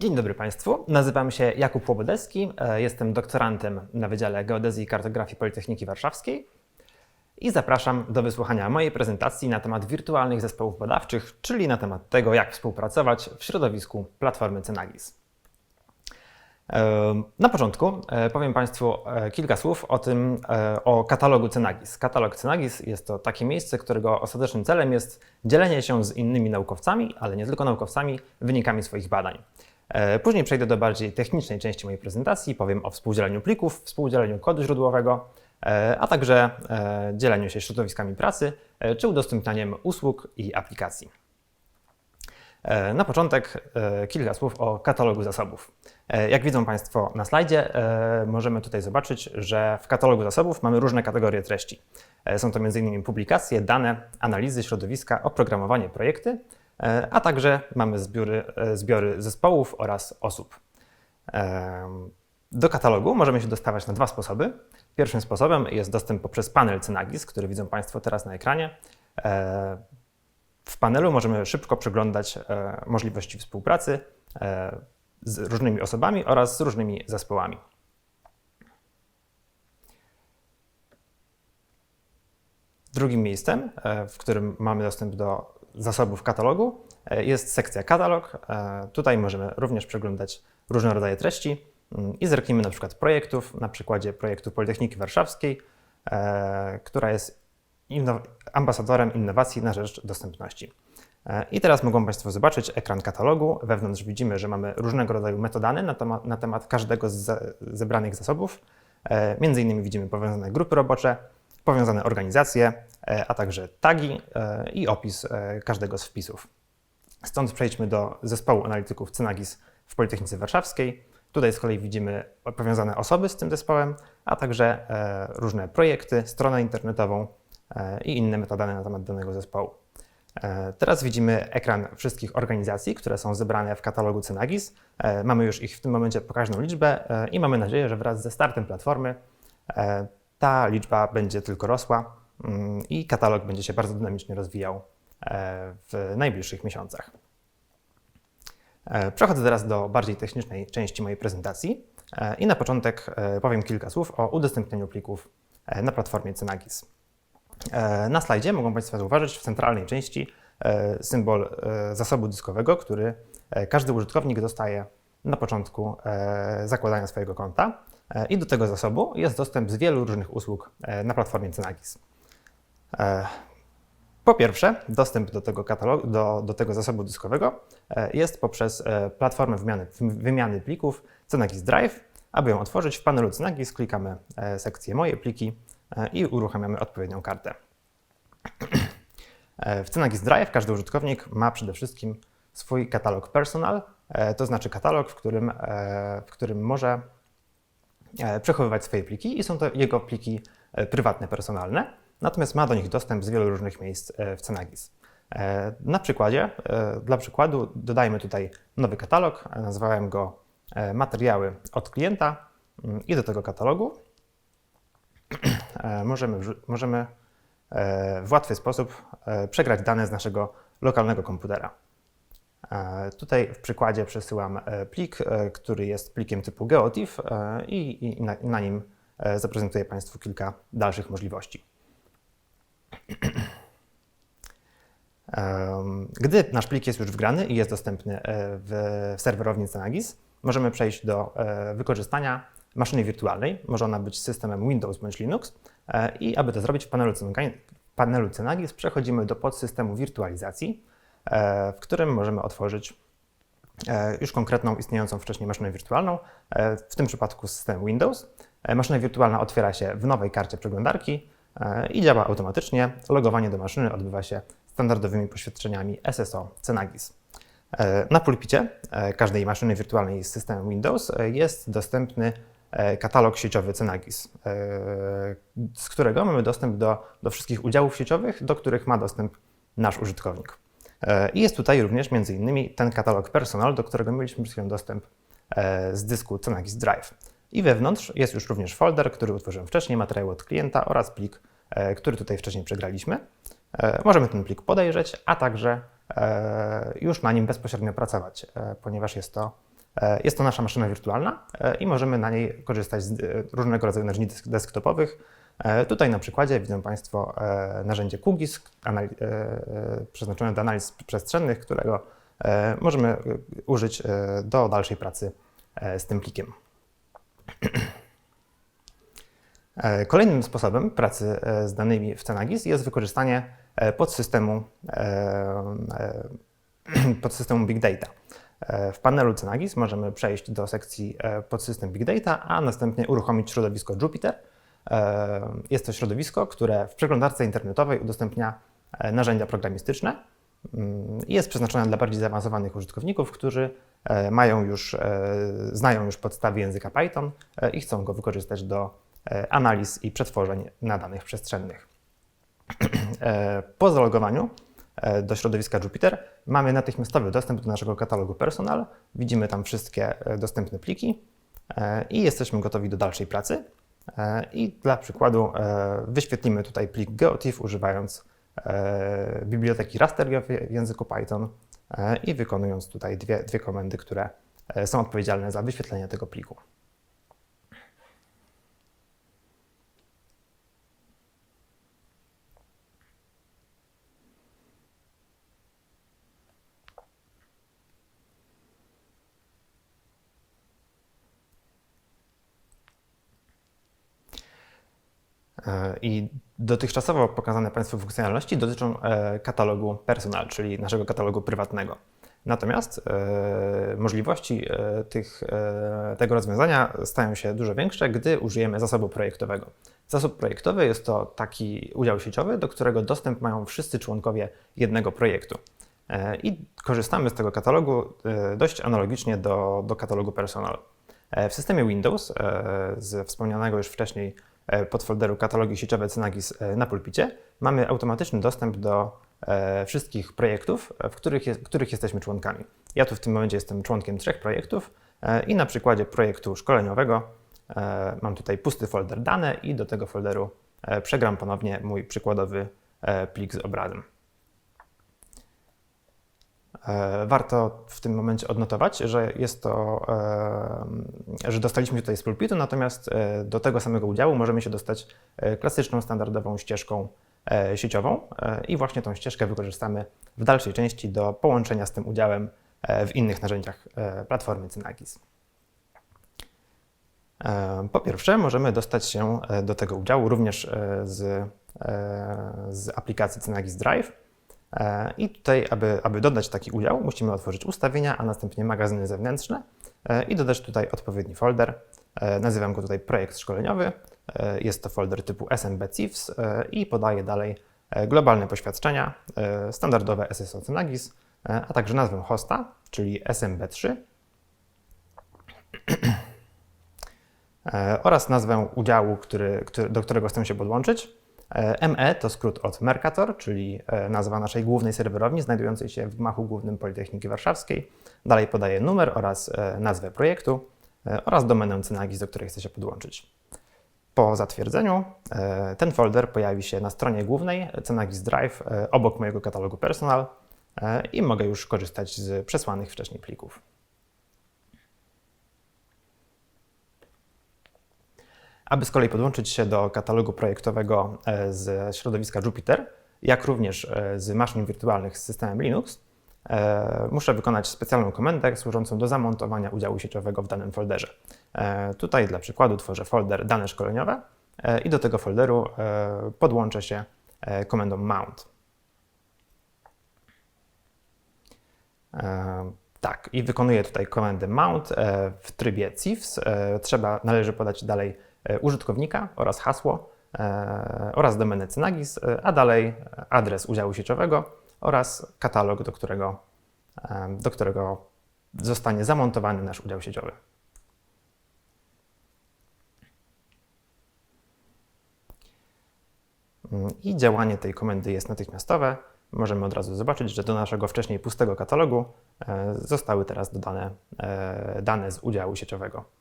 Dzień dobry Państwu. Nazywam się Jakub Łobodeski. e, Jestem doktorantem na Wydziale Geodezji i Kartografii Politechniki Warszawskiej i zapraszam do wysłuchania mojej prezentacji na temat wirtualnych zespołów badawczych, czyli na temat tego, jak współpracować w środowisku platformy Cenagis. E, Na początku e, powiem Państwu kilka słów o tym, o katalogu Cenagis. Katalog Cenagis jest to takie miejsce, którego ostatecznym celem jest dzielenie się z innymi naukowcami, ale nie tylko naukowcami, wynikami swoich badań. E, Później przejdę do bardziej technicznej części mojej prezentacji, powiem o współdzieleniu plików, współdzieleniu kodu źródłowego, e, a także e, dzieleniu się środowiskami pracy czy udostępnianiem usług i aplikacji. Na początek kilka słów o katalogu zasobów. Jak widzą Państwo na slajdzie, możemy tutaj zobaczyć, że w katalogu zasobów mamy różne kategorie treści. Są to m.in. publikacje, dane, analizy środowiska, oprogramowanie, projekty, a także mamy zbiory, e, zbiory zespołów oraz osób. Em, Do katalogu możemy się dostawać na dwa sposoby. Pierwszym sposobem jest dostęp poprzez panel Cenagis, który widzą Państwo teraz na ekranie. E, W panelu możemy szybko przeglądać e, możliwości współpracy e, z różnymi osobami oraz z różnymi zespołami. Drugim miejscem, e, w którym mamy dostęp do zasobów katalogu, e, jest sekcja katalog. E, Tutaj możemy również przeglądać różne rodzaje treści mm, i zerknijmy na przykład projektów, na przykładzie projektu Politechniki Warszawskiej, e, która jest inno- ambasadorem innowacji na rzecz dostępności. I teraz mogą Państwo zobaczyć ekran katalogu. Wewnątrz widzimy, że mamy różnego rodzaju metodany na temat, na temat każdego z ze- zebranych zasobów. Między innymi widzimy powiązane grupy robocze, powiązane organizacje, e, a także tagi e, i opis e, każdego z wpisów. Stąd przejdźmy do zespołu analityków Cenagis w Politechnice Warszawskiej. Tutaj z kolei widzimy powiązane osoby z tym zespołem, a także różne projekty, stronę internetową i inne metadane na temat danego zespołu. Teraz widzimy ekran wszystkich organizacji, które są zebrane w katalogu Cenagis. E, Mamy już ich w tym momencie pokaźną liczbę i mamy nadzieję, że wraz ze startem platformy ta liczba będzie tylko rosła mm, i katalog będzie się bardzo dynamicznie rozwijał e, w najbliższych miesiącach. E, Przechodzę teraz do bardziej technicznej części mojej prezentacji e, i na początek powiem kilka słów o udostępnieniu plików na platformie Cenagis. E, Na slajdzie mogą Państwo zauważyć w centralnej części symbol zasobu dyskowego, który każdy użytkownik dostaje na początku zakładania swojego konta. E, I do tego zasobu jest dostęp z wielu różnych usług e, na platformie Cenagis. E, Po pierwsze, dostęp do tego, katalogu, do, do tego zasobu dyskowego jest poprzez platformę wymiany, wymiany plików Cenagis Drive. Aby ją otworzyć, w panelu Cenagis klikamy sekcję Moje pliki i uruchamiamy odpowiednią kartę. W Cenagis Drive każdy użytkownik ma przede wszystkim swój katalog personal, to znaczy katalog, w którym, w którym może przechowywać swoje pliki i są to jego pliki e, prywatne, personalne, natomiast ma do nich dostęp z wielu różnych miejsc e, w Cenagis. E, Na przykładzie, e, dla przykładu dodajmy tutaj nowy katalog, e, nazwałem go e, materiały od klienta mm, i do tego katalogu e, możemy, możemy e, w łatwy sposób e, przegrać dane z naszego lokalnego komputera. Tutaj w przykładzie przesyłam e, plik, e, który jest plikiem typu GeoTIFF e, i, na, nim zaprezentuję Państwu kilka dalszych możliwości. Gdy nasz plik jest już wgrany i jest dostępny w serwerowni Cenagis, możemy przejść do wykorzystania maszyny wirtualnej. Może ona być systemem Windows bądź Linux i aby to zrobić w panelu, panelu Cenagis przechodzimy do podsystemu wirtualizacji, w którym możemy otworzyć e, już konkretną istniejącą wcześniej maszynę wirtualną, e, w tym przypadku system Windows. E, Maszyna wirtualna otwiera się w nowej karcie przeglądarki e, i działa automatycznie. Logowanie do maszyny odbywa się standardowymi poświadczeniami SSO Cenagis. E, Na pulpicie e, każdej maszyny wirtualnej z systemem Windows e, jest dostępny e, katalog sieciowy Cenagis, e, z którego mamy dostęp do, do wszystkich udziałów sieciowych, do których ma dostęp nasz użytkownik. E, I jest tutaj również między innymi ten katalog personal, do którego mieliśmy przed chwilą dostęp e, z dysku Cenagis Drive. I wewnątrz jest już również folder, który utworzyłem wcześniej, materiał od klienta oraz plik, e, który tutaj wcześniej przegraliśmy. Możemy ten plik podejrzeć, a także już na nim bezpośrednio pracować, ponieważ jest to Jest to nasza maszyna wirtualna i możemy na niej korzystać z różnego rodzaju narzędzi desktopowych. Tutaj na przykładzie widzą Państwo narzędzie QGIS przeznaczone do analiz przestrzennych, którego możemy użyć do dalszej pracy z tym plikiem. E, kolejnym sposobem pracy e, z danymi w Cenagis jest wykorzystanie e, podsystemu, podsystemu Big Data. W panelu Cenagis możemy przejść do sekcji podsystem Big Data, a następnie uruchomić środowisko Jupyter. Jest to środowisko, które w przeglądarce internetowej udostępnia narzędzia programistyczne mm, i jest przeznaczone dla bardziej zaawansowanych użytkowników, którzy mają już, znają już podstawy języka Python i chcą go wykorzystać do E, analiz i przetworzeń na danych przestrzennych. E, po zalogowaniu e, do środowiska Jupyter mamy natychmiastowy dostęp do naszego katalogu personal. Widzimy tam wszystkie dostępne pliki i jesteśmy gotowi do dalszej pracy. I dla przykładu wyświetlimy tutaj plik geotiff używając biblioteki raster w języku Python i wykonując tutaj dwie, dwie komendy, które są odpowiedzialne za wyświetlenie tego pliku. I dotychczasowo pokazane Państwu funkcjonalności dotyczą e, katalogu personal, czyli naszego katalogu prywatnego. Natomiast e, możliwości tych, tego rozwiązania stają się dużo większe, gdy użyjemy zasobu projektowego. Zasób projektowy jest to taki udział sieciowy, do którego dostęp mają wszyscy członkowie jednego projektu. I korzystamy z tego katalogu dość analogicznie do, do katalogu personal. W systemie Windows z wspomnianego już wcześniej E, podfolderu katalogi sieciowe Cynagis e, na pulpicie, mamy automatyczny dostęp do e, wszystkich projektów, w których, jest, których jesteśmy członkami. Ja tu w tym momencie jestem członkiem trzech projektów i na przykładzie projektu szkoleniowego mam tutaj pusty folder dane i do tego folderu przegram ponownie mój przykładowy plik z obrazem. E, warto w tym momencie odnotować, że jest to, e, że dostaliśmy tutaj z pulpitu, natomiast e, do tego samego udziału możemy się dostać klasyczną, standardową ścieżką sieciową i właśnie tą ścieżkę wykorzystamy w dalszej części do połączenia z tym udziałem w innych narzędziach platformy Cynagis. Po pierwsze, możemy dostać się do tego udziału również z, z aplikacji Cynagis Drive, I tutaj, aby, aby dodać taki udział, musimy otworzyć ustawienia, a następnie magazyny zewnętrzne e, i dodać tutaj odpowiedni folder. E, nazywam go tutaj projekt szkoleniowy. Jest to folder typu SMB CIFS i podaję dalej globalne poświadczenia, standardowe SSO Cynagis, a także nazwę hosta, czyli SMB3 oraz nazwę udziału, który, który, do którego chcę się podłączyć. E, ME to skrót od Mercator, czyli e, nazwa naszej głównej serwerowni znajdującej się w gmachu głównym Politechniki Warszawskiej. Dalej podaję numer oraz e, nazwę projektu oraz domenę Cynagis, do której chcę się podłączyć. Po zatwierdzeniu ten folder pojawi się na stronie głównej Cynagis Drive obok mojego katalogu personal i mogę już korzystać z przesłanych wcześniej plików. Aby z kolei podłączyć się do katalogu projektowego e, z środowiska Jupyter, jak również e, z maszyn wirtualnych z systemem Linux, e, muszę wykonać specjalną komendę służącą do zamontowania udziału sieciowego w danym folderze. Tutaj dla przykładu tworzę folder dane szkoleniowe i do tego folderu podłączę się komendą mount. Tak, i wykonuję tutaj komendę mount w trybie CIFS. Trzeba, należy podać dalej użytkownika oraz hasło e, oraz domenę Cynagis, e, a dalej adres udziału sieciowego oraz katalog, do którego, do którego zostanie zamontowany nasz udział sieciowy. Mm, I działanie tej komendy jest natychmiastowe. Możemy od razu zobaczyć, że do naszego wcześniej pustego katalogu zostały teraz dodane dane z udziału sieciowego.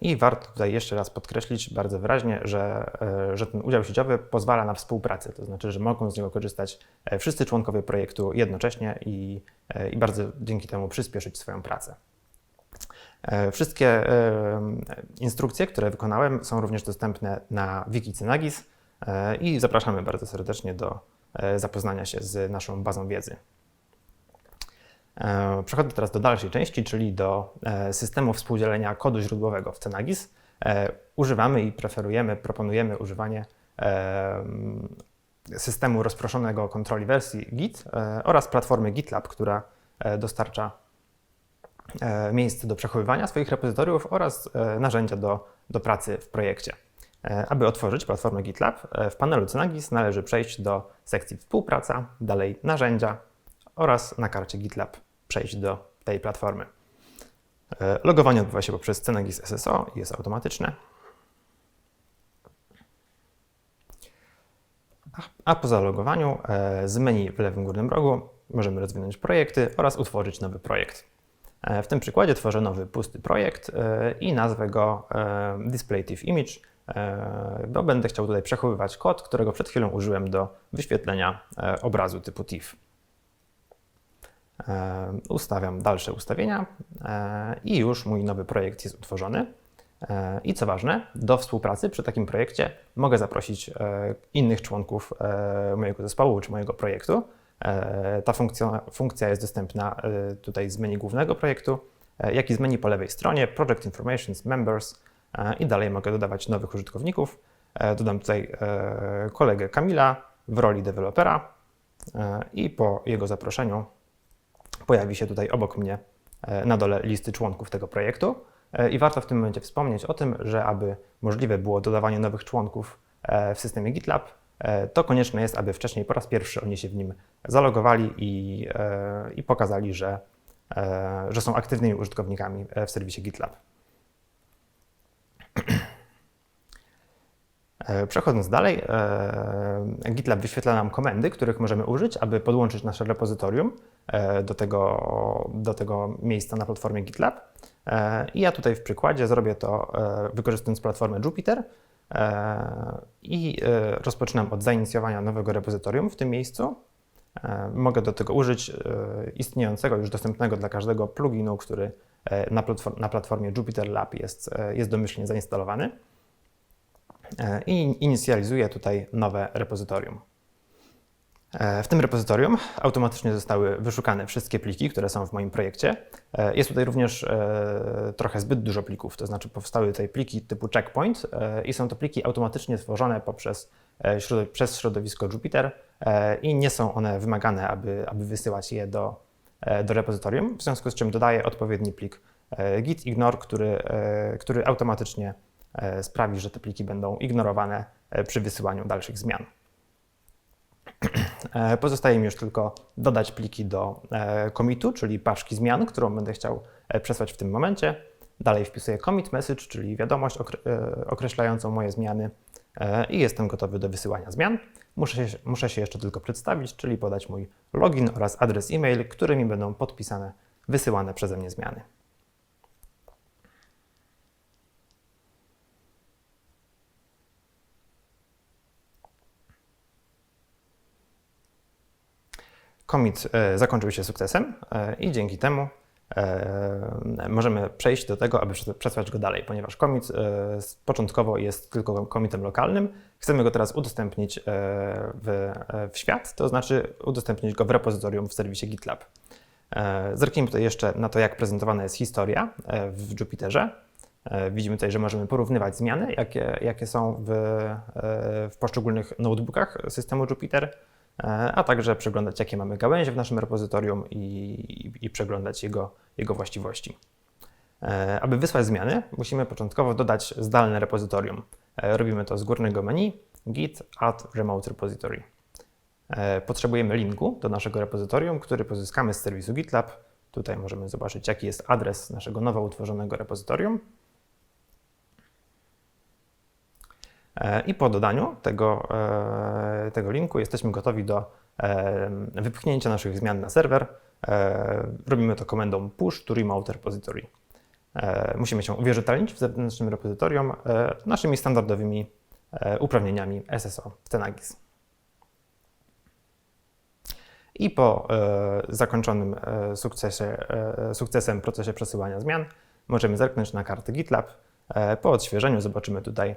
I warto tutaj jeszcze raz podkreślić bardzo wyraźnie, że, e, że ten udział sieciowy pozwala na współpracę, to znaczy, że mogą z niego korzystać e, wszyscy członkowie projektu jednocześnie i, e, i bardzo dzięki temu przyspieszyć swoją pracę. Wszystkie instrukcje, które wykonałem, są również dostępne na wiki Cynagis i zapraszamy bardzo serdecznie do zapoznania się z naszą bazą wiedzy. E, Przechodzę teraz do dalszej części, czyli do e, systemu współdzielenia kodu źródłowego w Cenagis. E, Używamy i preferujemy, proponujemy używanie e, systemu rozproszonego kontroli wersji Git oraz platformy GitLab, która dostarcza miejsce do przechowywania swoich repozytoriów oraz narzędzia do, do pracy w projekcie. Aby otworzyć platformę GitLab, w panelu Cynagis należy przejść do sekcji Współpraca, dalej Narzędzia oraz na karcie GitLab przejść do tej platformy. E, Logowanie odbywa się poprzez Cynagis SSO i jest automatyczne. A- po zalogowaniu e, z menu w lewym górnym rogu możemy rozwinąć projekty oraz utworzyć nowy projekt. E, W tym przykładzie tworzę nowy pusty projekt i nazwę go e, Display TIFF Image, bo będę chciał tutaj przechowywać kod, którego przed chwilą użyłem do wyświetlenia obrazu typu TIFF. E, Ustawiam dalsze ustawienia e, i już mój nowy projekt jest utworzony. E, I co ważne, do współpracy przy takim projekcie mogę zaprosić innych członków mojego zespołu czy mojego projektu. Ta funkcja, funkcja jest dostępna tutaj z menu głównego projektu, jak i z menu po lewej stronie Project Informations, Members i dalej mogę dodawać nowych użytkowników. Dodam tutaj kolegę Kamila w roli dewelopera i po jego zaproszeniu pojawi się tutaj obok mnie e, na dole listy członków tego projektu. E, I warto w tym momencie wspomnieć o tym, że aby możliwe było dodawanie nowych członków e, w systemie GitLab, to konieczne jest, aby wcześniej po raz pierwszy oni się w nim zalogowali i, i pokazali, że, że są aktywnymi użytkownikami w serwisie GitLab. Przechodząc dalej, e, GitLab wyświetla nam komendy, których możemy użyć, aby podłączyć nasze repozytorium e, do tego, do tego miejsca na platformie GitLab. E, I ja tutaj w przykładzie zrobię to e, wykorzystując platformę Jupyter e, i e, rozpoczynam od zainicjowania nowego repozytorium w tym miejscu. E, Mogę do tego użyć e, istniejącego już dostępnego dla każdego pluginu, który e, na, platform, na platformie Jupyter Lab jest, e, jest domyślnie zainstalowany e, i inicjalizuję tutaj nowe repozytorium. E, W tym repozytorium automatycznie zostały wyszukane wszystkie pliki, które są w moim projekcie. E, Jest tutaj również e, trochę zbyt dużo plików, to znaczy powstały tutaj pliki typu checkpoint e, i są to pliki automatycznie tworzone poprzez, e, przez środowisko Jupyter e, i nie są one wymagane, aby, aby wysyłać je do, e, do repozytorium, w związku z czym dodaję odpowiedni plik e, git ignore, który, e, który automatycznie e, sprawi, że te pliki będą ignorowane e, przy wysyłaniu dalszych zmian. E, Pozostaje mi już tylko dodać pliki do e, commitu, czyli paczki zmian, którą będę chciał e, przesłać w tym momencie. Dalej wpisuję commit message, czyli wiadomość okre- e, określającą moje zmiany e, i jestem gotowy do wysyłania zmian. Muszę się, muszę się jeszcze tylko przedstawić, czyli podać mój login oraz adres e-mail, którymi będą podpisane wysyłane przeze mnie zmiany. Commit e, zakończył się sukcesem e, i dzięki temu e, możemy przejść do tego, aby przes- przesłać go dalej, ponieważ commit s- początkowo jest tylko commitem lokalnym. Chcemy go teraz udostępnić w, w świat, to znaczy udostępnić go w repozytorium w serwisie GitLab. Zerknijmy tutaj jeszcze na to, jak prezentowana jest historia w Jupyterze. E, Widzimy tutaj, że możemy porównywać zmiany, jakie, jakie są w, w poszczególnych notebookach systemu Jupyter, e, a także przeglądać, jakie mamy gałęzie w naszym repozytorium i, i, i przeglądać jego, jego właściwości. E, Aby wysłać zmiany, musimy początkowo dodać zdalne repozytorium. E, Robimy to z górnego menu git add remote repository. E, Potrzebujemy linku do naszego repozytorium, który pozyskamy z serwisu GitLab. Tutaj możemy zobaczyć, jaki jest adres naszego nowo utworzonego repozytorium. E, I po dodaniu tego, e, tego linku jesteśmy gotowi do e, wypchnięcia naszych zmian na serwer. E, Robimy to komendą push to remote repository. E, Musimy się uwierzytelnić w zewnętrznym repozytorium e, naszymi standardowymi e, uprawnieniami SSO w Tenagis. I po e, zakończonym e, sukcesie, e, sukcesem procesie przesyłania zmian możemy zerknąć na kartę GitLab. E, Po odświeżeniu zobaczymy tutaj e,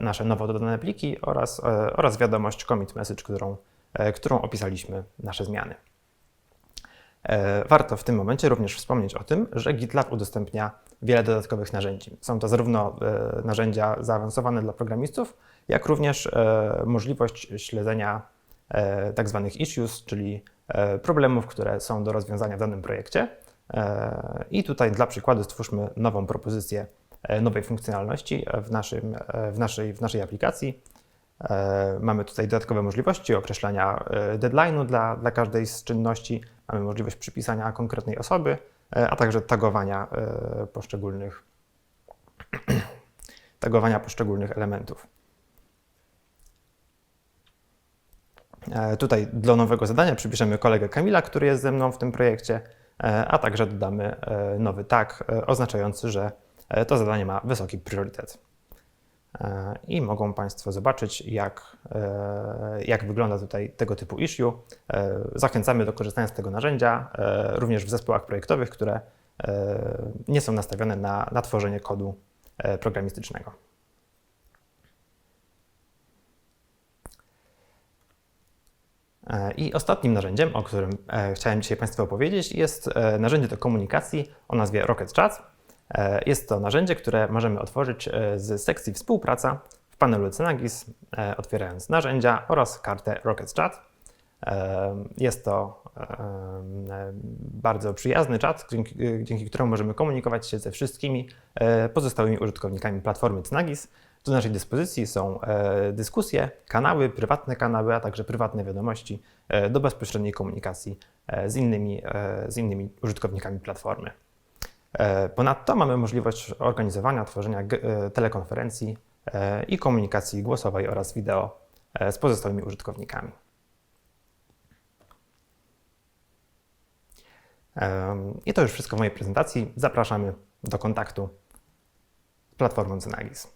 nasze nowo dodane pliki oraz, e, oraz wiadomość commit message, którą, e, którą opisaliśmy nasze zmiany. E, Warto w tym momencie również wspomnieć o tym, że GitLab udostępnia wiele dodatkowych narzędzi. Są to zarówno e, narzędzia zaawansowane dla programistów, jak również e, możliwość śledzenia e, tak issues, czyli e, problemów, które są do rozwiązania w danym projekcie. E, I tutaj dla przykładu stwórzmy nową propozycję e, nowej funkcjonalności w, naszym, e, w, naszej, w naszej aplikacji. E, Mamy tutaj dodatkowe możliwości określania e, deadline'u dla, dla każdej z czynności. Mamy możliwość przypisania konkretnej osoby, e, a także tagowania e, poszczególnych, tagowania poszczególnych elementów. E, Tutaj do nowego zadania przypiszemy kolegę Kamila, który jest ze mną w tym projekcie, e, a także dodamy e, nowy tag e, oznaczający, że e, to zadanie ma wysoki priorytet. E, I mogą Państwo zobaczyć, jak, e, jak wygląda tutaj tego typu issue. E, Zachęcamy do korzystania z tego narzędzia, e, również w zespołach projektowych, które e, nie są nastawione na, na tworzenie kodu e, programistycznego. E, I ostatnim narzędziem, o którym e, chciałem dzisiaj Państwu opowiedzieć, jest e, narzędzie do komunikacji o nazwie Rocket Chat. E, Jest to narzędzie, które możemy otworzyć e, z sekcji Współpraca w panelu Cynagis, e, otwierając narzędzia oraz kartę Rocket Chat. Jest to bardzo przyjazny czat, dzięki, dzięki któremu możemy komunikować się ze wszystkimi pozostałymi użytkownikami platformy Cynagis. Do naszej dyspozycji są dyskusje, kanały, prywatne kanały, a także prywatne wiadomości do bezpośredniej komunikacji z innymi, z innymi użytkownikami platformy. E, Ponadto mamy możliwość organizowania, tworzenia e, telekonferencji e, i komunikacji głosowej oraz wideo z pozostałymi użytkownikami. I to już wszystko w mojej prezentacji. Zapraszamy do kontaktu z platformą Cenagis.